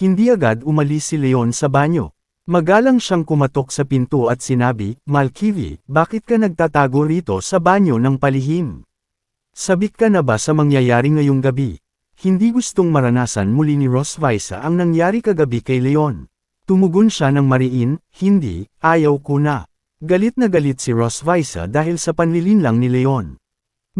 Hindi agad umalis si Leon sa banyo. Magalang siyang kumatok sa pinto at sinabi, Malkivi, bakit ka nagtatago rito sa banyo ng palihim? Sabik ka na ba sa mangyayari ngayong gabi? Hindi gustong maranasan muli ni Rosvisa ang nangyari kagabi kay Leon. Tumugon siya ng mariin, hindi, ayaw ko na. Galit na galit si Rosvisa dahil sa panlilin lang ni Leon.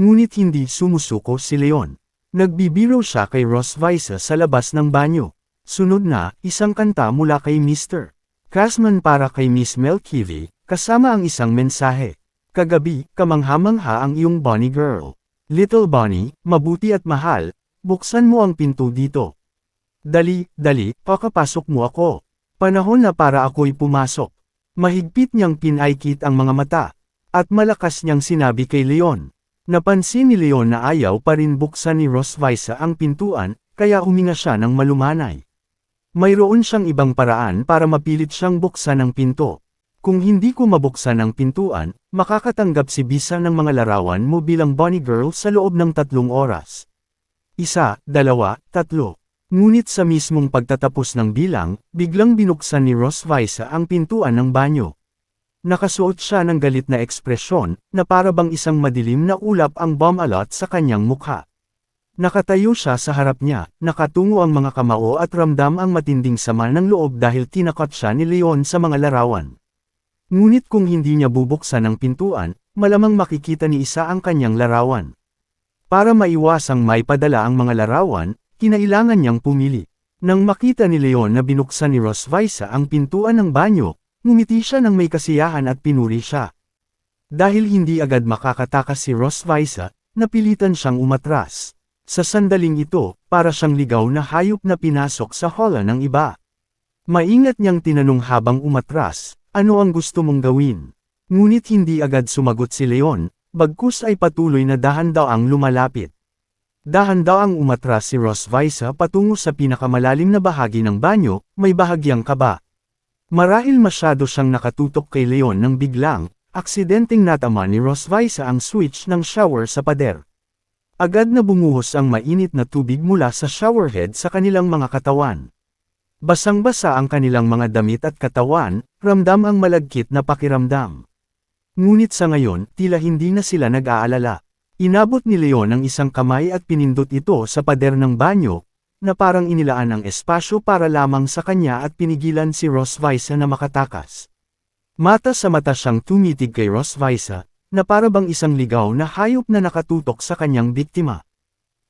Ngunit hindi sumusuko si Leon. Nagbibiro siya kay Rosvisa sa labas ng banyo. Sunod na, isang kanta mula kay Mr. Casman para kay Miss Melkivi, kasama ang isang mensahe. Kagabi, kamangha-mangha ang iyong Bonnie girl. Little Bonnie, mabuti at mahal, buksan mo ang pinto dito. Dali, dali, pakapasok mo ako. Panahon na para ako'y pumasok. Mahigpit niyang pinaikit ang mga mata. At malakas niyang sinabi kay Leon. Napansin ni Leon na ayaw pa rin buksan ni Rosvisa ang pintuan, kaya huminga siya ng malumanay. Mayroon siyang ibang paraan para mapilit siyang buksan ang pinto. Kung hindi ko mabuksan ang pintuan, makakatanggap si Bisa ng mga larawan mo bilang bunny girl sa loob ng tatlong oras. Isa, dalawa, tatlo. Ngunit sa mismong pagtatapos ng bilang, biglang binuksan ni Rosvisa ang pintuan ng banyo. Nakasuot siya ng galit na ekspresyon, na para bang isang madilim na ulap ang bomb-alot sa kanyang mukha. Nakatayo siya sa harap niya, nakatungo ang mga kamao at ramdam ang matinding sama ng loob dahil tinakot siya ni Leon sa mga larawan. Ngunit kung hindi niya bubuksan ang pintuan, malamang makikita ni isa ang kanyang larawan. Para maiwasang may padala ang mga larawan, kinailangan niyang pumili. Nang makita ni Leon na binuksan ni Rosvisa ang pintuan ng banyo, ngumiti siya ng may kasiyahan at pinuri siya. Dahil hindi agad makakatakas si Rosvisa, napilitan siyang umatras. Sa sandaling ito, para siyang ligaw na hayop na pinasok sa hola ng iba. Maingat niyang tinanong habang umatras, ano ang gusto mong gawin? Ngunit hindi agad sumagot si Leon, bagkus ay patuloy na dahan daw ang lumalapit. Dahan daw ang umatras si Rosvisa patungo sa pinakamalalim na bahagi ng banyo, may bahagyang kaba. Marahil masyado siyang nakatutok kay Leon nang biglang, aksidenteng natama ni Rosvisa ang switch ng shower sa pader. Agad na bumuhos ang mainit na tubig mula sa showerhead sa kanilang mga katawan. Basang-basa ang kanilang mga damit at katawan, ramdam ang malagkit na pakiramdam. Ngunit sa ngayon, tila hindi na sila nag-aalala. Inabot ni Leon ang isang kamay at pinindot ito sa pader ng banyo, na parang inilaan ang espasyo para lamang sa kanya at pinigilan si Rosvisa na makatakas. Mata sa mata siyang tumitig kay Rosvisa, na para bang isang ligaw na hayop na nakatutok sa kanyang biktima.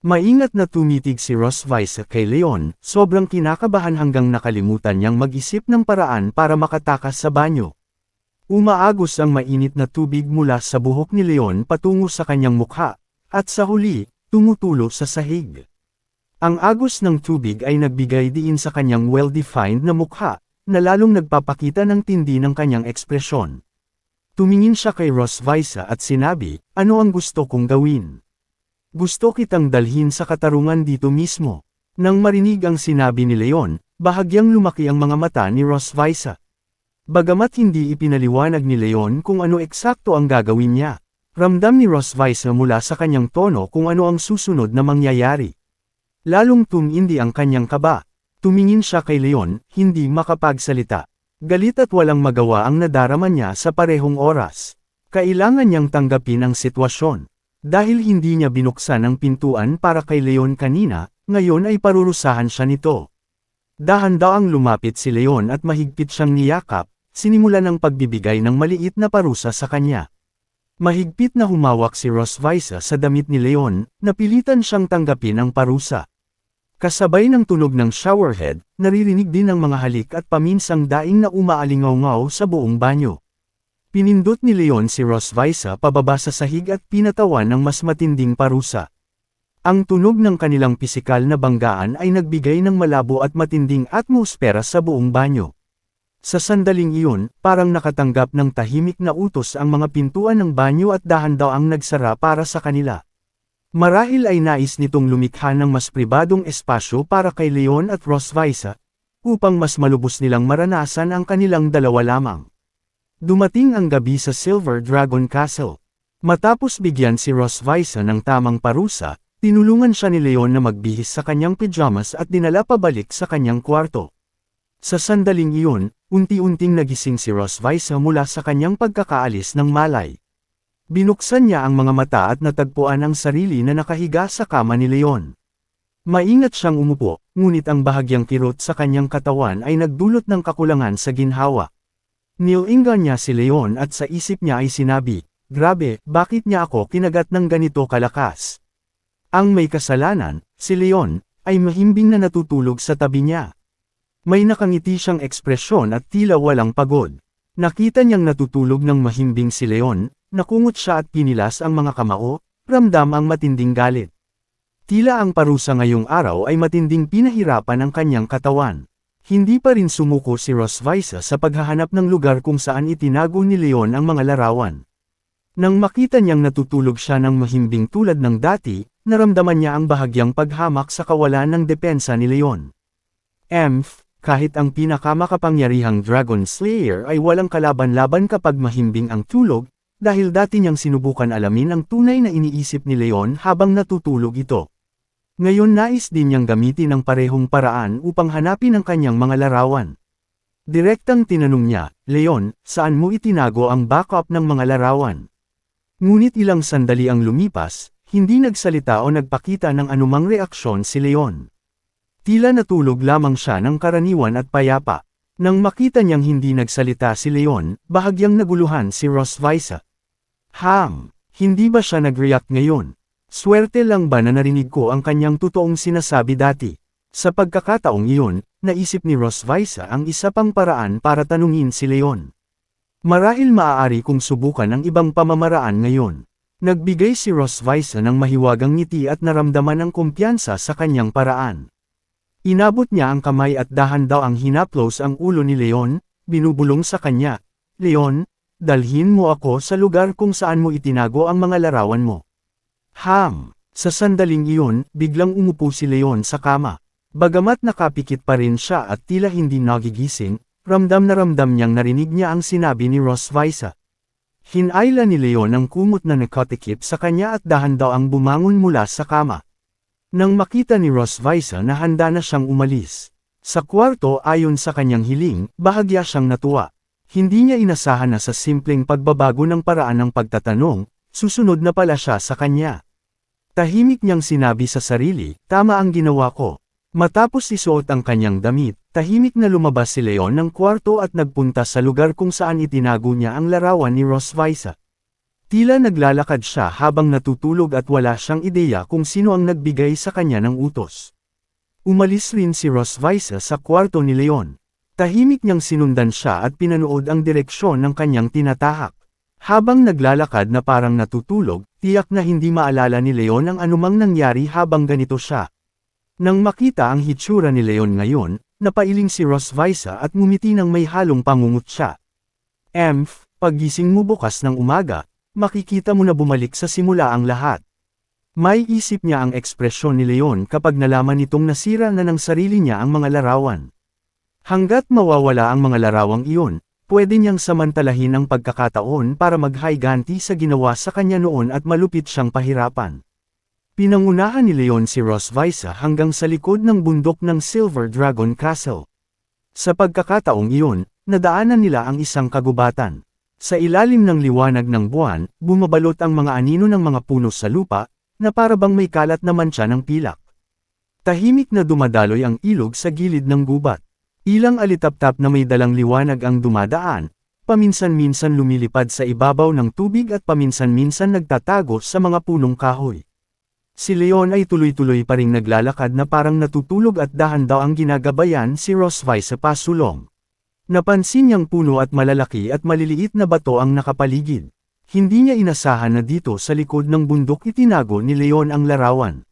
Maingat na tumitig si Rosvisa kay Leon, sobrang kinakabahan hanggang nakalimutan niyang mag-isip ng paraan para makatakas sa banyo. Umaagos ang mainit na tubig mula sa buhok ni Leon patungo sa kanyang mukha, at sa huli, tumutulo sa sahig. Ang agos ng tubig ay nagbigay diin sa kanyang well-defined na mukha, na lalong nagpapakita ng tindi ng kanyang ekspresyon. Tumingin siya kay Rosvisa at sinabi, ano ang gusto kong gawin? Gusto kitang dalhin sa katarungan dito mismo. Nang marinig ang sinabi ni Leon, bahagyang lumaki ang mga mata ni Rosvisa. Bagamat hindi ipinaliwanag ni Leon kung ano eksakto ang gagawin niya, ramdam ni Rosvisa mula sa kanyang tono kung ano ang susunod na mangyayari. Lalong tumindi ang kanyang kaba. Tumingin siya kay Leon, hindi makapagsalita. Galit at walang magawa ang nadarama niya sa parehong oras. Kailangan niyang tanggapin ang sitwasyon. Dahil hindi niya binuksan ang pintuan para kay Leon kanina, ngayon ay parurusahan siya nito. Dahan-daang lumapit si Leon at mahigpit siyang niyakap, sinimula ng pagbibigay ng maliit na parusa sa kanya. Mahigpit na humawak si Rosvisa sa damit ni Leon, napilitan siyang tanggapin ang parusa. Kasabay ng tunog ng showerhead, naririnig din ang mga halik at paminsang daing na umaalingaw-ngaw sa buong banyo. Pinindot ni Leon si Rosvisa pababa sa sahig at pinatawan ng mas matinding parusa. Ang tunog ng kanilang pisikal na banggaan ay nagbigay ng malabo at matinding atmosfera sa buong banyo. Sa sandaling iyon, parang nakatanggap ng tahimik na utos ang mga pintuan ng banyo at dahan-daw ang nagsara para sa kanila. Marahil ay nais nitong lumikha ng mas pribadong espasyo para kay Leon at Rosvisa, upang mas malubos nilang maranasan ang kanilang dalawa lamang. Dumating ang gabi sa Silver Dragon Castle. Matapos bigyan si Rosvisa ng tamang parusa, Tinulungan siya ni Leon na magbihis sa kanyang pijamas at dinala pabalik sa kanyang kwarto. Sa sandaling iyon, unti-unting nagising si Rosvisa mula sa kanyang pagkakaalis ng malay. Binuksan niya ang mga mata at natagpuan ang sarili na nakahiga sa kama ni Leon. Maingat siyang umupo, ngunit ang bahagyang kirot sa kanyang katawan ay nagdulot ng kakulangan sa ginhawa. Nilingan niya si Leon at sa isip niya ay sinabi, Grabe, bakit niya ako kinagat ng ganito kalakas? Ang may kasalanan, si Leon, ay mahimbing na natutulog sa tabi niya. May nakangiti siyang ekspresyon at tila walang pagod. Nakita niyang natutulog ng mahimbing si Leon, nakungot siya at pinilas ang mga kamao, ramdam ang matinding galit. Tila ang parusa ngayong araw ay matinding pinahirapan ang kanyang katawan. Hindi pa rin sumuko si Rosvisa sa paghahanap ng lugar kung saan itinago ni Leon ang mga larawan. Nang makita niyang natutulog siya ng mahimbing tulad ng dati, naramdaman niya ang bahagyang paghamak sa kawalan ng depensa ni Leon. Emph, kahit ang pinakamakapangyarihang Dragon Slayer ay walang kalaban-laban kapag mahimbing ang tulog, dahil dati niyang sinubukan alamin ang tunay na iniisip ni Leon habang natutulog ito. Ngayon nais din niyang gamitin ang parehong paraan upang hanapin ang kanyang mga larawan. Direktang tinanong niya, Leon, saan mo itinago ang backup ng mga larawan? Ngunit ilang sandali ang lumipas, hindi nagsalita o nagpakita ng anumang reaksyon si Leon. Tila natulog lamang siya ng karaniwan at payapa. Nang makita niyang hindi nagsalita si Leon, bahagyang naguluhan si Rosvisa. Ham, hindi ba siya nag-react ngayon? Swerte lang ba na narinig ko ang kanyang totoong sinasabi dati? Sa pagkakataong iyon, naisip ni Rosvisa ang isa pang paraan para tanungin si Leon. Marahil maaari kong subukan ang ibang pamamaraan ngayon. Nagbigay si Rosvisa ng mahiwagang ngiti at naramdaman ang kumpiyansa sa kanyang paraan. Inabot niya ang kamay at dahan daw ang hinaplos ang ulo ni Leon, binubulong sa kanya, Leon, dalhin mo ako sa lugar kung saan mo itinago ang mga larawan mo. Ham! Sa sandaling iyon, biglang umupo si Leon sa kama. Bagamat nakapikit pa rin siya at tila hindi nagigising, ramdam na ramdam niyang narinig niya ang sinabi ni Rosvisa. Hinayla ni Leon ang kumot na nakatikip sa kanya at dahan daw ang bumangon mula sa kama. Nang makita ni Rosvisa na handa na siyang umalis. Sa kwarto ayon sa kanyang hiling, bahagya siyang natuwa. Hindi niya inasahan na sa simpleng pagbabago ng paraan ng pagtatanong, susunod na pala siya sa kanya. Tahimik niyang sinabi sa sarili, tama ang ginawa ko. Matapos isuot ang kanyang damit, tahimik na lumabas si Leon ng kwarto at nagpunta sa lugar kung saan itinago niya ang larawan ni Rosvisa. Tila naglalakad siya habang natutulog at wala siyang ideya kung sino ang nagbigay sa kanya ng utos. Umalis rin si Rosvisa sa kwarto ni Leon. Tahimik niyang sinundan siya at pinanood ang direksyon ng kanyang tinatahak. Habang naglalakad na parang natutulog, tiyak na hindi maalala ni Leon ang anumang nangyari habang ganito siya. Nang makita ang hitsura ni Leon ngayon, napailing si Rosvisa at ngumiti ng may halong pangungot siya. Emph, paggising mo bukas ng umaga, makikita mo na bumalik sa simula ang lahat. May isip niya ang ekspresyon ni Leon kapag nalaman nitong nasira na ng sarili niya ang mga larawan. Hanggat mawawala ang mga larawang iyon, pwede niyang samantalahin ang pagkakataon para maghayganti sa ginawa sa kanya noon at malupit siyang pahirapan. Pinangunahan ni Leon si Rosvisa hanggang sa likod ng bundok ng Silver Dragon Castle. Sa pagkakataong iyon, nadaanan nila ang isang kagubatan. Sa ilalim ng liwanag ng buwan, bumabalot ang mga anino ng mga puno sa lupa, na parabang may kalat na mancha ng pilak. Tahimik na dumadaloy ang ilog sa gilid ng gubat. Ilang alitaptap na may dalang liwanag ang dumadaan, paminsan-minsan lumilipad sa ibabaw ng tubig at paminsan-minsan nagtatago sa mga punong kahoy. Si Leon ay tuloy-tuloy pa ring naglalakad na parang natutulog at dahan daw ang ginagabayan si Rosvai sa pasulong. Napansin niyang puno at malalaki at maliliit na bato ang nakapaligid. Hindi niya inasahan na dito sa likod ng bundok itinago ni Leon ang larawan.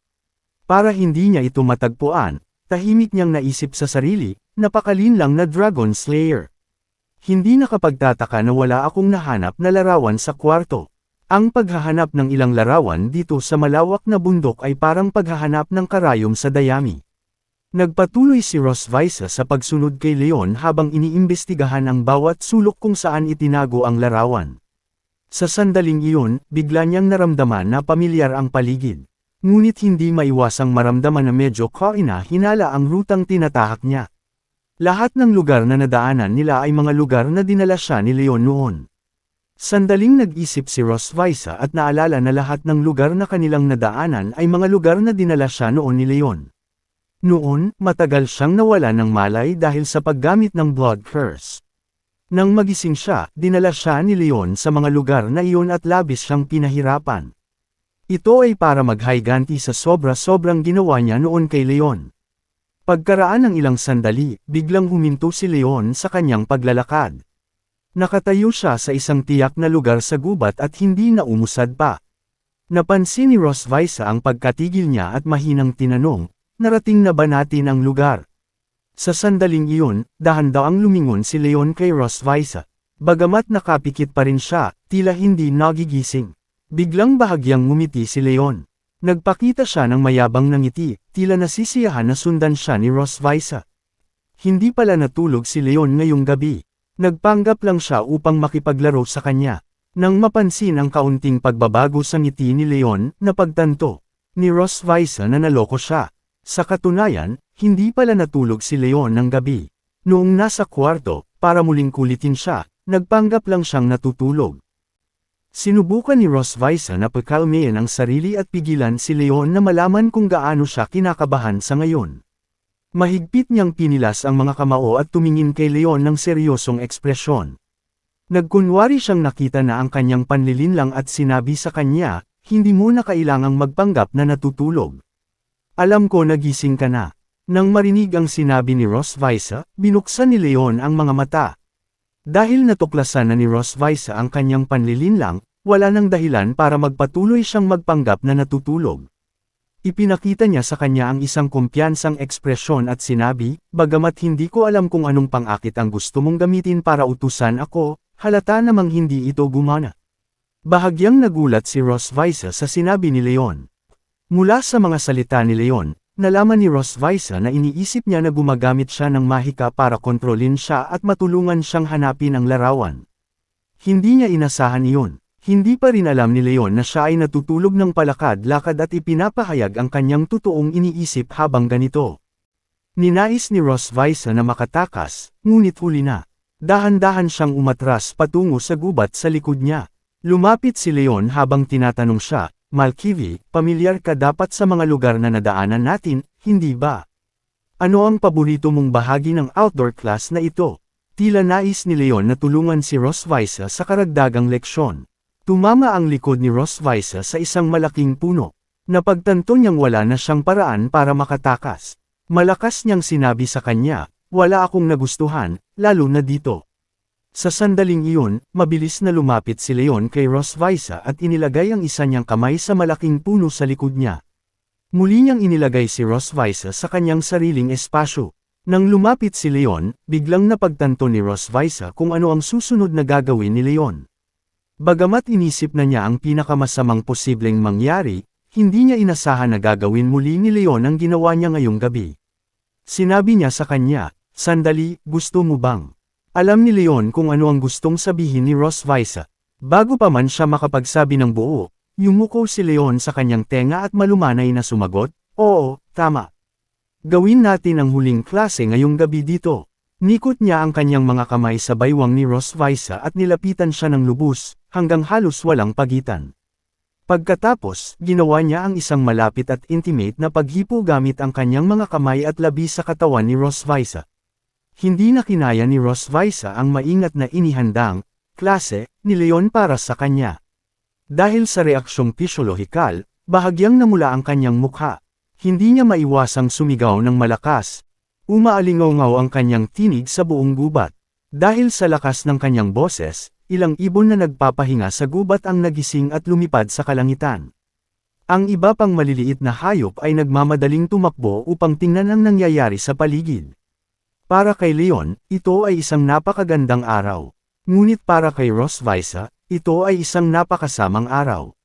Para hindi niya ito matagpuan, tahimik niyang naisip sa sarili, napakalin lang na Dragon Slayer. Hindi nakapagtataka na wala akong nahanap na larawan sa kwarto. Ang paghahanap ng ilang larawan dito sa malawak na bundok ay parang paghahanap ng karayom sa dayami. Nagpatuloy si Rosvisa sa pagsunod kay Leon habang iniimbestigahan ang bawat sulok kung saan itinago ang larawan. Sa sandaling iyon, bigla niyang naramdaman na pamilyar ang paligid. Ngunit hindi maiwasang maramdaman na medyo kaina hinala ang rutang tinatahak niya. Lahat ng lugar na nadaanan nila ay mga lugar na dinala siya ni Leon noon. Sandaling nag-isip si Rosvisa at naalala na lahat ng lugar na kanilang nadaanan ay mga lugar na dinala siya noon ni Leon. Noon, matagal siyang nawala ng malay dahil sa paggamit ng blood curse. Nang magising siya, dinala siya ni Leon sa mga lugar na iyon at labis siyang pinahirapan. Ito ay para maghayganti sa sobra-sobrang ginawa niya noon kay Leon. Pagkaraan ng ilang sandali, biglang huminto si Leon sa kanyang paglalakad. Nakatayo siya sa isang tiyak na lugar sa gubat at hindi na umusad pa. Napansin ni Rosvisa ang pagkatigil niya at mahinang tinanong, narating na ba natin ang lugar? Sa sandaling iyon, dahan-daang lumingon si Leon kay Rosvisa. Bagamat nakapikit pa rin siya, tila hindi nagigising. Biglang bahagyang ngumiti si Leon. Nagpakita siya ng mayabang na ngiti, tila nasisiyahan na sundan siya ni Rosvisa. Hindi pala natulog si Leon ngayong gabi. Nagpanggap lang siya upang makipaglaro sa kanya. Nang mapansin ang kaunting pagbabago sa ngiti ni Leon, napagtanto ni Rosvisa na naloko siya. Sa katunayan, hindi pala natulog si Leon ng gabi. Noong nasa kwarto, para muling kulitin siya, nagpanggap lang siyang natutulog. Sinubukan ni Rosvisa na pagkalmayan ang sarili at pigilan si Leon na malaman kung gaano siya kinakabahan sa ngayon. Mahigpit niyang pinilas ang mga kamao at tumingin kay Leon ng seryosong ekspresyon. Nagkunwari siyang nakita na ang kanyang panlilinlang at sinabi sa kanya, hindi mo na kailangang magpanggap na natutulog. Alam ko nagising ka na. Nang marinig ang sinabi ni Rosvisa, binuksan ni Leon ang mga mata. Dahil natuklasan na ni Rosvisa ang kanyang panlilinlang, wala nang dahilan para magpatuloy siyang magpanggap na natutulog. Ipinakita niya sa kanya ang isang kumpiyansang ekspresyon at sinabi, bagamat hindi ko alam kung anong pangakit ang gusto mong gamitin para utusan ako, halata namang hindi ito gumana. Bahagyang nagulat si Rosvisa sa sinabi ni Leon. Mula sa mga salita ni Leon, nalaman ni Rosvisa na iniisip niya na gumagamit siya ng mahika para kontrolin siya at matulungan siyang hanapin ang larawan. Hindi niya inasahan iyon. Hindi pa rin alam ni Leon na siya ay natutulog ng palakad-lakad at ipinapahayag ang kanyang totoong iniisip habang ganito. Ninais ni Rosvisa na makatakas, ngunit huli na. Dahan-dahan siyang umatras patungo sa gubat sa likod niya. Lumapit si Leon habang tinatanong siya, Malkivi, pamilyar ka dapat sa mga lugar na nadaanan natin, hindi ba? Ano ang paborito mong bahagi ng outdoor class na ito? Tila nais ni Leon na tulungan si Rosvisa sa karagdagang leksyon. Tumama ang likod ni Rosvisa sa isang malaking puno. Napagtanto niyang wala na siyang paraan para makatakas. Malakas niyang sinabi sa kanya, wala akong nagustuhan, lalo na dito. Sa sandaling iyon, mabilis na lumapit si Leon kay Rosvisa at inilagay ang isa niyang kamay sa malaking puno sa likod niya. Muli niyang inilagay si Rosvisa sa kanyang sariling espasyo. Nang lumapit si Leon, biglang napagtanto ni Rosvisa kung ano ang susunod na gagawin ni Leon. Bagamat inisip na niya ang pinakamasamang posibleng mangyari, hindi niya inasahan na gagawin muli ni Leon ang ginawa niya ngayong gabi. Sinabi niya sa kanya, Sandali, gusto mo bang? Alam ni Leon kung ano ang gustong sabihin ni Rosvisa. Bago pa man siya makapagsabi ng buo, yumuko si Leon sa kanyang tenga at malumanay na sumagot, Oo, tama. Gawin natin ang huling klase ngayong gabi dito. Nikot niya ang kanyang mga kamay sa baywang ni Rosvisa at nilapitan siya ng lubos, hanggang halos walang pagitan. Pagkatapos, ginawa niya ang isang malapit at intimate na paghipo gamit ang kanyang mga kamay at labi sa katawan ni Rosvisa. Hindi na kinaya ni Rosvisa ang maingat na inihandang, klase, ni Leon para sa kanya. Dahil sa reaksyong pisyolohikal, bahagyang namula ang kanyang mukha. Hindi niya maiwasang sumigaw ng malakas, Umaalingaw ang kanyang tinig sa buong gubat. Dahil sa lakas ng kanyang boses, ilang ibon na nagpapahinga sa gubat ang nagising at lumipad sa kalangitan. Ang iba pang maliliit na hayop ay nagmamadaling tumakbo upang tingnan ang nangyayari sa paligid. Para kay Leon, ito ay isang napakagandang araw. Ngunit para kay Rosvisa, ito ay isang napakasamang araw.